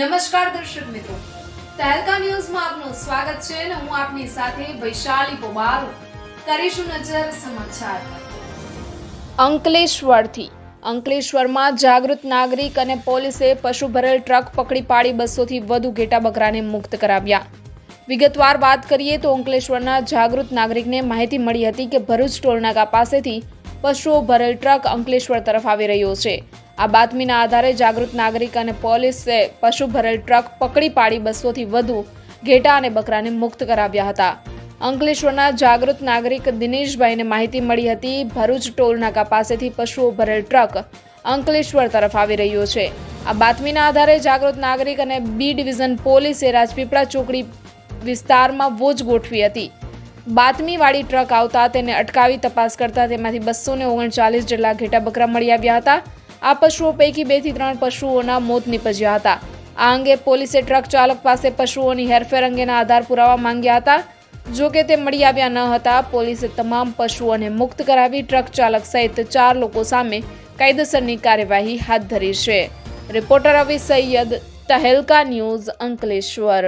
નમસ્કાર દર્શક મિત્રો. તહેલકા ન્યૂઝમાં આપનું સ્વાગત છે અને હું આપની સાથે વૈશાલી પોબારો કરીશું નજર સમાચાર. અંકલેશ્વરથી. અંકલેશ્વરમાં જાગૃત નાગરિક અને પોલીસે પશુ ભરેલ ટ્રક પકડી પાડી બસોથી વધુ ઘેટા બકરાને મુક્ત કરાવ્યા. વિગતવાર વાત કરીએ તો અંકલેશ્વરના જાગૃત નાગરિકને માહિતી મળી હતી કે ભરૂચ ટોલનાકા પાસેથી પશુઓ ભરેલ ટ્રક અંકલેશ્વર તરફ આવી રહ્યો છે. આ બાતમીના આધારે જાગૃત નાગરિક અને પોલીસે પશુ ભરેલ ટ્રક પકડી પાડી બસોથી વધુ ઘેટા અને બકરાને મુક્ત કરાવ્યા હતા. અંકલેશ્વરના જાગૃત નાગરિક દિનેશભાઈને માહિતી મળી હતી, ભરૂચ ટોલનાકા પાસેથી પશુઓ ભરેલ ટ્રક અંકલેશ્વર તરફ આવી રહ્યો છે. આ બાતમીના આધારે જાગૃત નાગરિક અને બી ડિવિઝન પોલીસે રાજપીપળા ચોકડી વિસ્તારમાં વોચ ગોઠવી હતી. બાતમીવાળી ટ્રક આવતા તેને અટકાવી તપાસ કરતા તેમાંથી બસો ઓગણચાલીસ જેટલા ઘેટા બકરા મળી આવ્યા હતા. આ પશુઓ પૈકી બેથી ત્રણ પશુઓના મોત નીપજ્યા હતા. આ અંગે પોલીસે ટ્રક ચાલક પાસે પશુઓની હેરફેર અંગેના આધાર પુરાવા માંગ્યા હતા. જો કે તે મળી આવ્યા ન હતા, પોલીસે તમામ પશુઓને મુક્ત કરાવી ટ્રક ચાલક સહિત ચાર લોકો સામે કાયદેસરની કાર્યવાહી હાથ ધરી છે. Reporter Ravi Sayyed Tehelka news Ankleshwar.